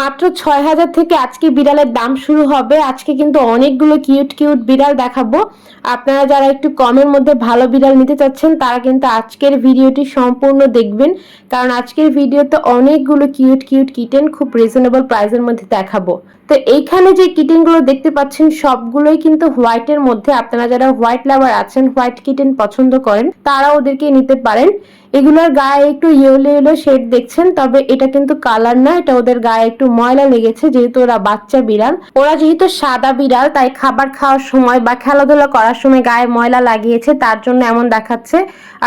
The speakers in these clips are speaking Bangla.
মাত্র ছয় হাজার থেকে আজকে বিড়ালের দাম শুরু হবে। আজকে কিন্তু অনেকগুলো কিউট কিউট বিড়াল দেখাবো। আপনারা যারা একটু কমের মধ্যে ভালো বিড়াল নিতে চাচ্ছেন, তারা কিন্তু আজকের ভিডিওটি সম্পূর্ণ দেখবেন। কারণ আজকের ভিডিওতে অনেকগুলো কিউট কিউট কিটেন খুব রিজনেবল প্রাইসের মধ্যে দেখাবো। তো এইখানে যে কিটেনগুলো দেখতে পাচ্ছেন, সবগুলোই কিন্তু হোয়াইটের মধ্যে। আপনারা যারা হোয়াইট লাভার আছেন হোয়াইট কিটেন পছন্দ করেন তারা ওদেরকে নিতে পারেন। এগুলোর গায়ে একটু ইয়েলো ইয়েলো শেড দেখছেন, তবে এটা কিন্তু কালার না, এটা ওদের গায়ে একটু ময়লা লেগেছে, যেহেতু ওরা বাচ্চা বিড়াল। ওরা যেহেতু সাদা বিড়াল, তাই খাবার খাওয়ার সময় বা খেলাধুলা করার সময় গায়ে ময়লা লাগিয়েছে, তার জন্য এমন দেখাচ্ছে।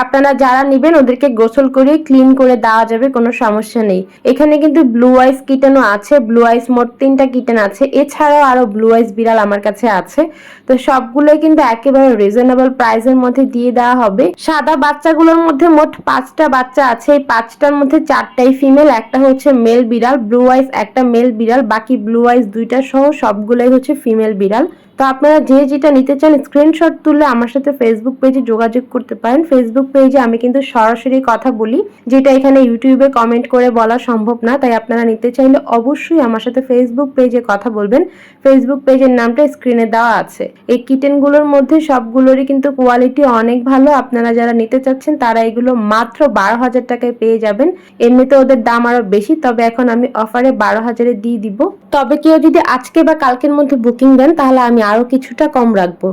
আপনারা যারা নেবেন, ওদেরকে গোসল করে ক্লিন করে দেওয়া যাবে, কোনো সমস্যা নেই। এখানে কিন্তু ব্লু আইস কিটেনও আছে ব্লু আইস মোট তিনটা কিটেন আছে। এছাড়াও আরও ব্লু আইস বিড়াল আমার কাছে আছে। তো সবগুলোই কিন্তু একেবারে রিজনেবল প্রাইসের মধ্যে দিয়ে দেওয়া হবে। সাদা বাচ্চাগুলোর মধ্যে মোট পাঁচটা বাচ্চা আছে। এই পাঁচটার মধ্যে চারটাই ফিমেল একটা হচ্ছে মেল বিড়াল ব্লু আইস একটা মেল বিড়াল, বাকি ব্লু আইস দুইটা সহ সবগুলোই হচ্ছে ফিমেল বিড়াল। তো আপনারা যে যেটা নিতে চান স্ক্রিনশট তুলে আমার সাথে ফেসবুক পেজে যোগাযোগ করতে পারেন। ফেসবুক পেজে আমি কিন্তু সরাসরি কথা বলি, যেটা এখানে ইউটিউবে কমেন্ট করে বলা সম্ভব না। তাই আপনারা নিতে চাইলে অবশ্যই আমার সাথে ফেসবুক পেজে কথা বলবেন। ফেসবুক পেজের নামটা স্ক্রিনে দেওয়া আছে। এই কিটেনগুলোর মধ্যে সবগুলোরই কিন্তু কোয়ালিটি অনেক ভালো। আপনারা যারা নিতে চাচ্ছেন, তারা এগুলো মাত্র বারো হাজার টাকায় পেয়ে যাবেন। এমনিতে ওদের দাম আরও বেশি, তবে এখন আমি অফারে বারো হাজারে দিয়ে দিব। তবে কেউ যদি আজকে বা কালকের মধ্যে বুকিং দেন, তাহলে আমি আরও কিছুটা কম রাখব।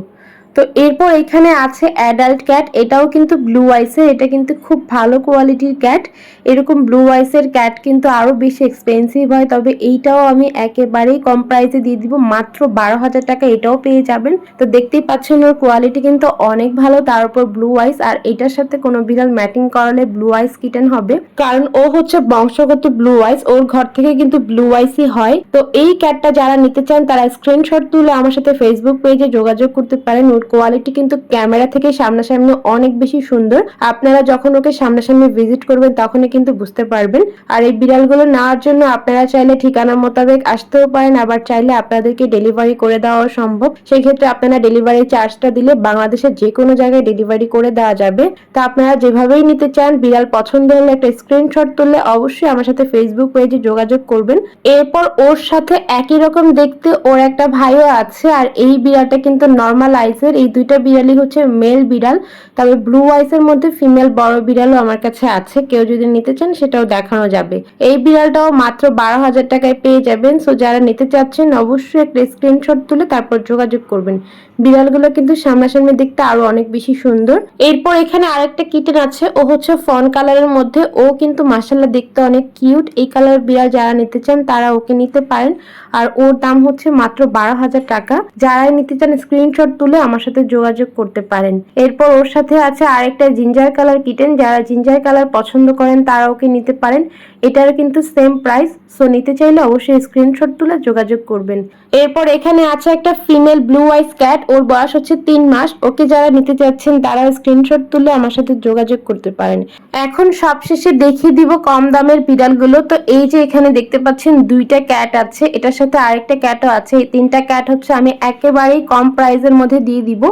তো এরপর এখানে আছে অ্যাডাল্ট ক্যাট এটাও কিন্তু ব্লু আইসের এটা কিন্তু খুব ভালো কোয়ালিটির ক্যাট এরকম ব্লু আইসের ক্যাট কিন্তু আরও বেশি এক্সপেন্সিভ হয়, তবে এইটাও আমি একেবারেই কম প্রাইসে দিয়ে দিব, মাত্র বারো হাজার টাকা এটাও পেয়ে যাবেন। তো দেখতেই পাচ্ছেন ওর কোয়ালিটি কিন্তু অনেক ভালো, তার উপর ব্লু আইস আর এটার সাথে কোনো বিড়াল ম্যাটিং করালে ব্লু আইস কিটেন হবে। কারণ ও হচ্ছে বংশগত ব্লু আইস ওর ঘর থেকে কিন্তু ব্লু আইসই হয়। তো এই ক্যাটটা যারা নিতে চান, তারা স্ক্রিনশট তুলে আমার সাথে ফেসবুক পেজে যোগাযোগ করতে পারেন। ওর কোয়ালিটি কিন্তু ক্যামেরা থেকে সামনাসামনি অনেক বেশি সুন্দর। আপনারা যখন ওকে সামনাসামনি ভিজিট করবেন, তখনই কিন্তু বুঝতে পারবেন। আর এই বিড়ালগুলো নেওয়ার জন্য আপনারা চাইলে ঠিকানা মোতাবেক আসতেও পারেন, আবার চাইলে আপনাদেরকে ডেলিভারি করে দেওয়া সম্ভব। সেই ক্ষেত্রে আপনারা ডেলিভারি চার্জটা দিলে বাংলাদেশের যে কোনো জায়গায় ডেলিভারি করে দেওয়া যাবে। তা আপনারা যেভাবেই নিতে চান, বিড়াল পছন্দ হলে একটা স্ক্রিনশট তুললে অবশ্যই আমার সাথে ফেসবুক পেজে যোগাযোগ করবেন। এরপর ওর সাথে একই রকম দেখতে ওর একটা ভাইও আছে, আর এই বিড়ালটা কিন্তু নর্মাল আইসের এই দুইটা বিড়ালই হচ্ছে মেল বিড়াল। তবে ব্লু আইসের মধ্যে ফিমেল বড় বিড়ালও আমার কাছে আছে। কেউ যদি নিতে চান, সেটাও দেখানো যাবে। এই বিড়ালটাও মাত্র বারো হাজার টাকায় পেয়ে যাবেন। সো যারা নিতে চাচ্ছেন, অবশ্যই একটা স্ক্রিনশট তুলে তারপর যোগাযোগ করবেন। বিড়ালগুলো কিন্তু সামনাসামনি দেখতে আরও অনেক বেশি সুন্দর। এরপর এখানে আরেকটা কিটেন আছে। ও হচ্ছে ফন কালারের মধ্যে। ও কিন্তু মাসাল্লাহ দেখতে অনেক কিউট এই কালার বিড়াল যারা নিতে চান, তারা ওকে নিতে পারেন। আর ওর দাম হচ্ছে মাত্র বারো হাজার টাকা। যারাই নিতে চান স্ক্রিনশট তুলে আমার সাথে যোগাযোগ করতে পারেন। এরপর ওর সাথে আছে আরেকটা জিঞ্জার কালার কিটেন যারা জিঞ্জার কালার পছন্দ করেন তারা ওকে নিতে পারেন। এটার কিন্তু সেম প্রাইস সো নিতে চাইলে অবশ্যই স্ক্রিনশট তুলে যোগাযোগ করবেন। এরপর এখানে আছে একটা ফিমেল ব্লু আইস ক্যাট ওর বয়স হচ্ছে তিন মাস। ওকে যারা নিতে চাচ্ছেন তারা স্ক্রিনশট তুলে আমার সাথে যোগাযোগ করতে পারেন। এখন সবশেষে দেখিয়ে দিব কম দামের বিড়ালগুলো। তো এই যে এখানে দেখতে পাচ্ছেন দুইটা ক্যাট আছে, এটার সাথে আরেকটা ক্যাটও আছে। এই তিনটা ক্যাট হচ্ছে আমি একেবারেই কম প্রাইসের মধ্যে দিয়ে দিব।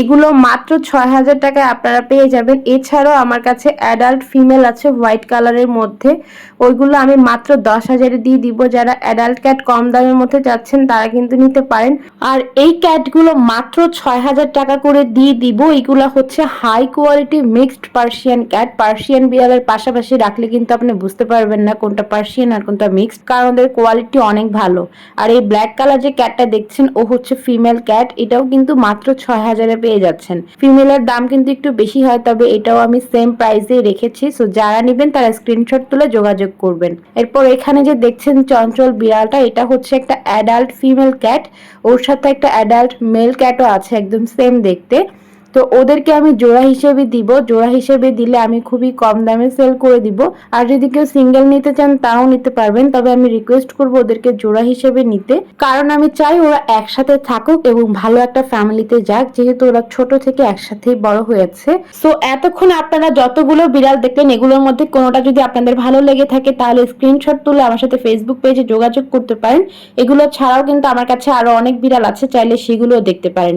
এগুলো মাত্র ছয় হাজার টাকায় আপনারা পেয়ে যাবেন। এছাড়াও আমার কাছে অ্যাডাল্ট ফিমেল আছে হোয়াইট কালারের মধ্যে। ওইগুলো আমি মাত্র দশ হাজারে দিয়ে দিব। যারা অ্যাডাল্ট ক্যাট কম দামের মধ্যে চাচ্ছেন তারা কিন্তু নিতে পারেন। আর এই ক্যাটগুলো মাত্র ছয় হাজার টাকা করে দিয়ে দিব। এগুলো হচ্ছে high quality mixed Persian cat Persian বিড়ালের পাশাপাশি রাখলে কিন্তু আপনি বুঝতে পারবেন না কোনটা পার্সিয়ান আর কোনটা মিক্সড কারণ ওদের কোয়ালিটি অনেক ভালো। আর এই ব্ল্যাক কালার যে ক্যাটটা দেখছেন, ও হচ্ছে ফিমেল ক্যাট এটাও কিন্তু মাত্র ছয় হাজারে পেয়ে যাচ্ছেন। ফিমেলের দাম কিন্তু একটু বেশি হয়, তবে এটাও আমি সেম প্রাইসে রেখেছি। সো যারা নেবেন তারা স্ক্রিনশট তুলে যোগাযোগ করবেন। এরপর এখানে যে দেখছেন চঞ্চল বিড়ালটা, এটা হচ্ছে একটা অ্যাডাল্ট ফিমেল ক্যাট ওর সাথে একটা অ্যাডাল্ট মেল ক্যাটও আছে, একদম সেম দেখতে। তো ওদেরকে আমি জোড়া হিসেবে দিব। জোড়া হিসেবে দিলে আমি খুবই কম দামে সেল করে দিব। আর যদি কেউ সিঙ্গেল নিতে চান, তাও নিতে পারবেন। তবে আমি রিকোয়েস্ট করব ওদেরকে জোড়া হিসেবে নিতে। কারণ আমি চাই ওরা একসাথে থাকুক এবং ভালো একটা ফ্যামিলিতে যাক। যেহেতু ওরা ছোট থেকে একসাথেই বড় হয়েছে সো এতক্ষণ আপনারা যতগুলো বিড়াল দেখলেন, এগুলোর মধ্যে কোনোটা যদি আপনাদের ভালো লেগে থাকে, তাহলে স্ক্রিনশট তুলে আমার সাথে ফেসবুক পেজে যোগাযোগ করতে পারেন। এগুলো ছাড়াও কিন্তু আমার কাছে আরও অনেক বিড়াল আছে, চাইলে সেগুলোও দেখতে পারেন।